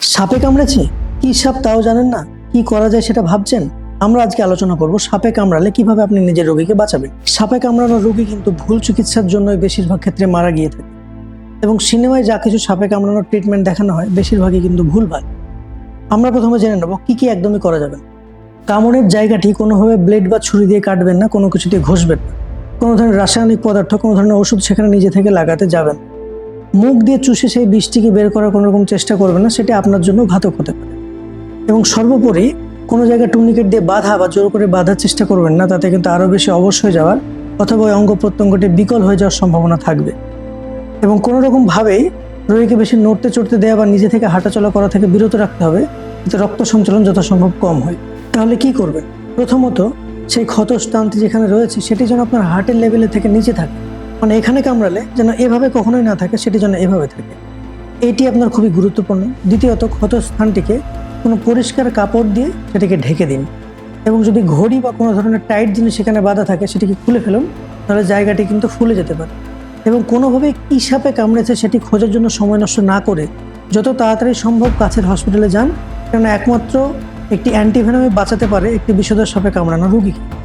সাপে কামড়েছে? কি সাপ তাও জানেন না? কি করা যায় সেটা ভাবছেন? আমরা আজকে আলোচনা করব সাপে কামড়ালে কীভাবে আপনি নিজের রোগীকে বাঁচাবেন। সাপে কামড়ানোর রোগী কিন্তু ভুল চিকিৎসার জন্যই বেশিরভাগ ক্ষেত্রে মারা গিয়ে থাকে। এবং সিনেমায় যা কিছু সাপে কামড়ানোর ট্রিটমেন্ট দেখানো হয়, বেশিরভাগই কিন্তু ভুল ভুলভাল আমরা প্রথমে জেনে নেব কি কি একদমই করা যাবে কামড়ের জায়গাটি কোনোভাবে ব্লেড বা ছুরি দিয়ে কাটবেন না, কোনো কিছু দিয়ে ঘষবেন না। কোনো ধরনের রাসায়নিক পদার্থ, কোনো ধরনের ওষুধ সেখানে নিজে থেকে লাগাতে যাবেন। মুখ দিয়ে চুষে সেই বিষটিকে বের করার কোনো রকম চেষ্টা করবেন না, সেটা আপনার জন্য ঘাতক হতে পারে। এবং সর্বোপরি কোনো জায়গায় টুর্নিকেট দিয়ে বাধা বা জোর করে বাঁধার চেষ্টা করবেন না, তাতে কিন্তু আরও বেশি অবশ হয়ে যাওয়ার অথবা ওই অঙ্গ প্রত্যঙ্গটি বিকল হয়ে যাওয়ার সম্ভাবনা থাকবে। এবং কোনো রকমভাবেই রোগীকে বেশি নড়তে চড়তে দেওয়া বা নিজে থেকে হাঁটাচলা করা থেকে বিরত রাখতে হবে, যাতে রক্ত সঞ্চালন যথাসম্ভব কম হয়। তাহলে কি করবেন? প্রথমত সেই ক্ষত স্থানটি যেখানে রয়েছে, সেটি যেন আপনার হার্টের লেভেলে থেকে নিচে থাকে। মানে এখানে কামড়ালে যেন এভাবে কখনোই না থাকে, সেটি যেন এভাবে থাকে। এটি আপনার খুবই গুরুত্বপূর্ণ। দ্বিতীয়ত ক্ষত স্থানটিকে কোনো পরিষ্কার কাপড় দিয়ে সেটিকে ঢেকে দিন এবং যদি ঘড়ি বা কোনো ধরনের টাইট জিনিস সেখানে বাঁধা থাকে, সেটিকে খুলে ফেলুন, তাহলে জায়গাটি কিন্তু ফুলে যেতে পারে। এবং কোনোভাবে কী সাপে কামড়েছে সেটি খোঁজার জন্য সময় নষ্ট না করে যত তাড়াতাড়ি সম্ভব কাছের হসপিটালে যান, কেননা একমাত্র একটি অ্যান্টিভেনামে বাঁচাতে পারে একটি বিষধর সাপে কামড়ানো রুগীকে।